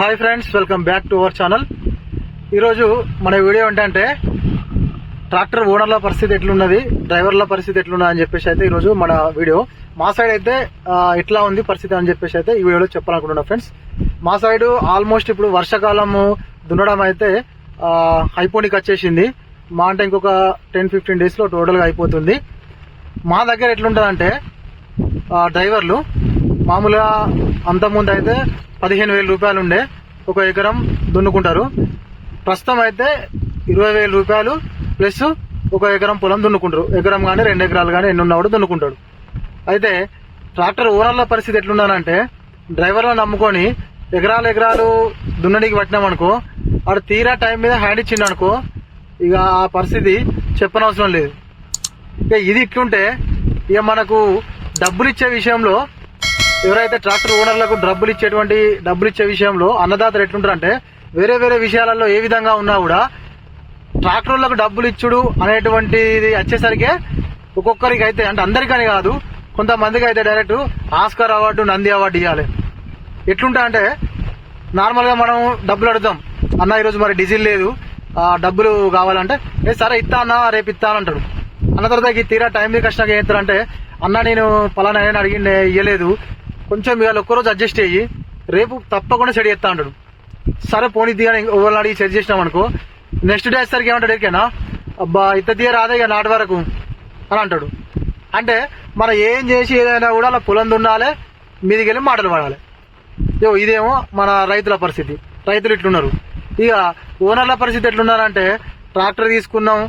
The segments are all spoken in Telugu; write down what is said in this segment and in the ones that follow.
Hi friends welcome back to our channel. ఈరోజు మన వీడియో ఏంటంటే ట్రాక్టర్ ఓనర్ల పరిస్థితి ఎట్లున్నది డ్రైవర్ల పరిస్థితి ఎట్లున్నది అని చెప్పేసి అయితే ఈరోజు మన వీడియో. మా సైడ్ అయితే ఎట్లా ఉంది పరిస్థితి అని చెప్పేసి అయితే ఈ వీడియోలో చెప్పాలనుకుంటున్నా ఫ్రెండ్స్. మా సైడ్ ఆల్మోస్ట్ ఇప్పుడు వర్షాకాలము దున్నడం అయితే ఆ, అయిపోనికి వచ్చేసింది. మా అంటే ఇంకొక టెన్ ఫిఫ్టీన్ డేస్లో టోటల్గా అయిపోతుంది. మా దగ్గర ఎట్లుంటుందంటే డ్రైవర్లు మామూలుగా అంతకుముందు అయితే పదిహేను వేల రూపాయలు ఉండే ఒక ఎకరం దున్నుకుంటారు. ప్రస్తుతం అయితే ఇరవై వేల రూపాయలు ప్లస్ ఒక ఎకరం పొలం దున్నుకుంటారు. ఎకరం కానీ రెండు ఎకరాలు కానీ ఎన్ని ఉన్నా కూడా దున్నుకుంటాడు. అయితే ట్రాక్టర్ ఓనర్ల పరిస్థితి ఎట్లున్నానంటే డ్రైవర్లను నమ్ముకొని ఎకరాలు ఎకరాలు దున్నడానికి పట్టినామనుకో వాడు తీరా టైం మీద హ్యాండ్ ఇచ్చిండు అనుకో ఇక ఆ పరిస్థితి చెప్పనవసరం లేదు. ఇక ఇది ఇట్లుంటే ఇక మనకు డబ్బులు ఇచ్చే విషయంలో ఎవరైతే ట్రాక్టర్ ఓనర్లకు డబ్బులు ఇచ్చేటువంటి డబ్బులు ఇచ్చే విషయంలో అన్నదాతలు ఎట్లుంటారంటే వేరే వేరే విషయాలలో ఏ విధంగా ఉన్నా కూడా ట్రాక్టర్లకు డబ్బులు ఇచ్చుడు అనేటువంటిది వచ్చేసరికి ఒక్కొక్కరికి అయితే అంటే అందరికని కాదు కొంతమందికి అయితే direct Oscar award Nandi award ఇవ్వాలి ఎట్లుంటా అంటే నార్మల్గా మనం డబ్బులు అడుగుతాం అన్న ఈరోజు మరి డీజిల్ లేదు ఆ డబ్బులు కావాలంటే ఏ సరే ఇస్తా అన్న రేపు ఇస్తా అని అంటాడు. అన్న తర్వాత తీరా టైం కష్టంగా ఏం చేస్తారంటే అన్న నేను పలానా అడిగిండే ఇయ్యలేదు కొంచెం ఇవాళ ఒక్కరోజు అడ్జస్ట్ అయ్యి రేపు తప్పకుండా సెట్ చేస్తా అంటాడు. సరే పోనీ దిగా ఎవరిని అడిగి సెట్ చేసినాం అనుకో. నెక్స్ట్ డే వచ్చేసరికి ఏమంటాడు ఎరికేనా? అబ్బా ఇంత తీయ రాదే ఇక నాటి వరకు అని అంటాడు. అంటే మనం ఏం చేసి ఏదైనా కూడా అలా పొలం దున్నాలి మీదికి వెళ్ళి మాటలు పడాలి. యో ఇదేమో మన రైతుల పరిస్థితి. రైతులు ఇట్లున్నారు. ఇక ఓనర్ల పరిస్థితి ఎట్లున్నారంటే ట్రాక్టర్ తీసుకున్నాం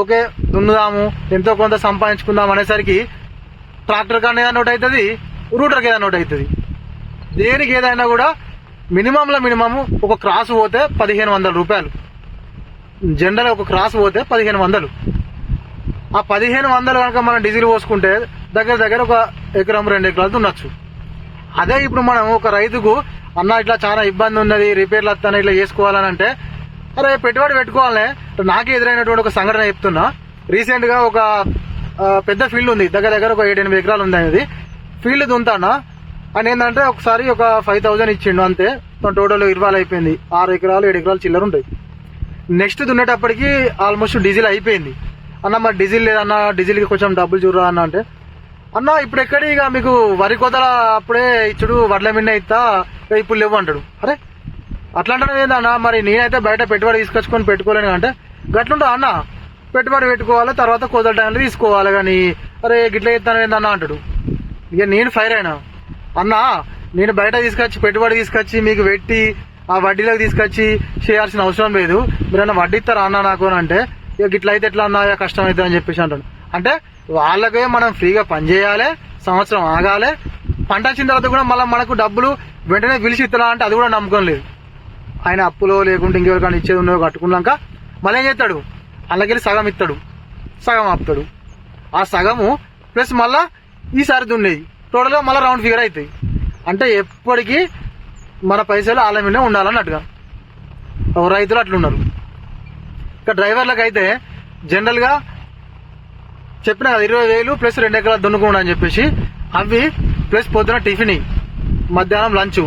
ఓకే దున్నుదాము ఎంతో కొంత సంపాదించుకుందాం అనేసరికి ట్రాక్టర్ కానీ ఏదైనా ఒకటి అవుతుంది రూటర్కి ఏదైనా ఒకటి అవుతుంది. దేనికి ఏదైనా కూడా మినిమంలో మినిమం ఒక క్రాస్ పోతే పదిహేను వందల రూపాయలు. జనరల్ ఒక క్రాస్ పోతే పదిహేను వందలు. ఆ పదిహేను వందలు కనుక మనం డీజిల్ పోసుకుంటే దగ్గర దగ్గర ఒక ఎకరం రెండు ఎకరాలు దున్నచ్చు అదే ఇప్పుడు మనం ఒక రైతుకు అన్న ఇట్లా చాలా ఇబ్బంది ఉన్నది రిపేర్లు వస్తాను ఇట్లా చేసుకోవాలని అంటే అరే పెట్టుబడి పెట్టుకోవాలనే. నాకే ఎదురైనటువంటి ఒక సంఘటన చెప్తున్నా. రీసెంట్గా ఒక పెద్ద ఫీల్డ్ ఉంది. దగ్గర దగ్గర ఒక ఏడు ఎనిమిది ఎకరాలు ఉంది అనేది. ఫీల్డ్ దుంతానా అని ఏంటంటే ఒకసారి ఒక ఫైవ్ థౌజండ్ ఇచ్చిండు అంతే. టోటల్ ఇరవై అయిపోయింది. ఆరు ఎకరాలు ఏడు ఎకరాలు చిల్లర ఉంటాయి. నెక్స్ట్ దున్నేటప్పటికి ఆల్మోస్ట్ డీజిల్ అయిపోయింది. అన్న మరి డీజిల్ లేదన్న డీజిల్కి కొంచెం డబ్బులు చూడరా అన్న అంటే అన్న ఇప్పుడు ఎక్కడి ఇక మీకు వరి కోతల అప్పుడే ఇచ్చుడు వడ్ల మిన్న ఇస్తా ఇప్పుడు లేవు అంటాడు. అరే అట్లా అంటే ఏందన్న మరి నేనైతే బయట పెట్టుబడి తీసుకొచ్చుకొని పెట్టుకోలేను అంటే గట్లుంటా అన్న? పెట్టుబడి పెట్టుకోవాలి తర్వాత కోతల టైంలో తీసుకోవాలి కానీ అరే గిట్ల ఇస్తాను ఏందన్న అంటాడు. ఇక నేను ఫైర్ అయినా. అన్నా నేను బయట తీసుకొచ్చి పెట్టుబడి తీసుకొచ్చి మీకు పెట్టి ఆ వడ్డీలోకి తీసుకొచ్చి చేయాల్సిన అవసరం లేదు. మీరన్నా వడ్డీ ఇస్తారా అన్న నాకు అని అంటే ఇక ఇట్లా అయితే ఎట్లా అన్నా కష్టం అవుతుంది అని చెప్పేసి అంటాడు. అంటే వాళ్ళకే మనం ఫ్రీగా పని చేయాలి సంవత్సరం ఆగాలి. పంట వచ్చిన తర్వాత కూడా మళ్ళీ మనకు డబ్బులు వెంటనే పిలిచి ఇస్తారా అంటే అది కూడా నమ్మకం లేదు. ఆయన అప్పులో లేకుంటే ఇంకెవరికైనా ఇచ్చేది ఉన్నో కట్టుకున్నాక మళ్ళీ ఏం చేస్తాడు? అలాగే సగం ఇస్తాడు. సగం ఆపుతాడు. ఆ సగము ప్లస్ మళ్ళా ఈసారి దున్నేది టోటల్గా మళ్ళీ రౌండ్ ఫిగర్ అవుతాయి అంటే ఎప్పటికీ మన పైసలు వాళ్ళ ఉండాలన్నట్టుగా. రైతులు అట్లున్నారు. ఇక డ్రైవర్లకు అయితే జనరల్గా చెప్పిన కదా ఇరవై వేలు ప్లస్ రెండు ఎకరాలు దున్నుకోండి అని చెప్పేసి అవి ప్లస్ పొద్దున టిఫిన్ మధ్యాహ్నం లంచ్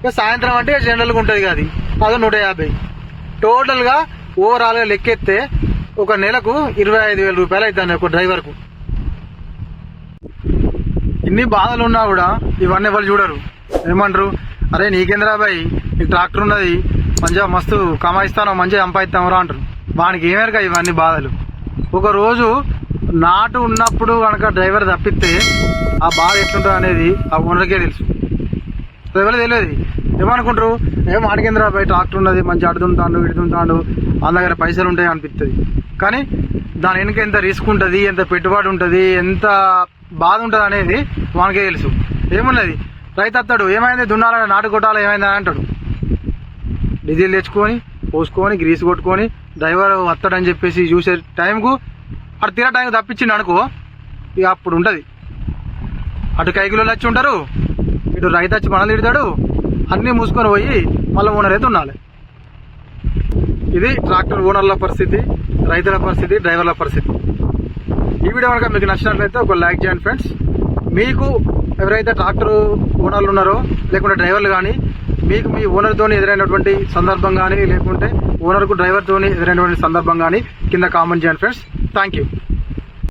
ఇక సాయంత్రం అంటే జనరల్గా ఉంటుంది కదా అదో. నూట యాభై. టోటల్గా ఓవరాల్గా లెక్కెత్తే ఒక నెలకు ఇరవై ఐదు వేల రూపాయలు అవుతుంది ఒక డ్రైవర్కు ఇన్ని బాధలు ఉన్నా కూడా ఇవన్నీ ఎవరు చూడరు. ఏమంటారు? అరే నీకేంద్రా బాయ్ నీకు ట్రాక్టర్ ఉన్నది. మంచిగా మస్తు కమాయిస్తాను మంచిగా సంపాదిస్తామరా అంటారు. వానికి ఏమేరక ఇవన్నీ బాధలు? ఒకరోజు నాటు ఉన్నప్పుడు కనుక డ్రైవర్ తప్పిస్తే ఆ బాధ ఎట్లుంటుంది అనేది ఆ ఓనర్కే తెలుసు. ఎవరు తెలియదు ఏమనుకుంటారు? ఏం ఆడికేంద్రా బయట ట్రాక్టర్ ఉన్నది మంచి అడుతుంటాడు ఇడుతుంటాడు వాళ్ళ దగ్గర పైసలు ఉంటాయి అనిపిస్తుంది కానీ దాని వెనుక ఎంత రిస్క్ ఉంటుంది ఎంత పెట్టుబడి ఉంటుంది ఎంత బాధ ఉంటుంది అనేది మనకే తెలుసు. ఏమున్నది? రైతు అత్తాడు ఏమైంది? దున్నాలని నాటు కొట్టాలి ఏమైంది అంటాడు. డీజిల్ తెచ్చుకొని పోసుకొని గ్రీస్ కొట్టుకొని డ్రైవర్ వస్తాడని చెప్పేసి చూసే టైంకు అటు తీరా టైంకి తప్పించిండు అనుకో ఇక అప్పుడు ఉంటుంది. అటు కైకిలో వచ్చి ఉంటారు ఇటు రైతు వచ్చి మనల్ని తిడతాడు అన్నీ మూసుకొని పోయి మళ్ళీ ఓనర్ అయితే ఉండాలి. ఇది ట్రాక్టర్ ఓనర్ల పరిస్థితి రైతుల పరిస్థితి డ్రైవర్ల పరిస్థితి. ఈ వీడియో కనుక మీకు నచ్చినట్లయితే ఒక లైక్ చేయండి ఫ్రెండ్స్. మీకు ఎవరైతే ట్రాక్టర్ ఓనర్లు ఉన్నారో లేకుంటే డ్రైవర్లు కానీ మీకు మీ ఓనర్తో ఎదురైనటువంటి సందర్భం కానీ లేకుంటే ఓనర్కు డ్రైవర్తో ఎదురైనటువంటి సందర్భం కానీ కింద కామెంట్ చేయండి ఫ్రెండ్స్. Thank you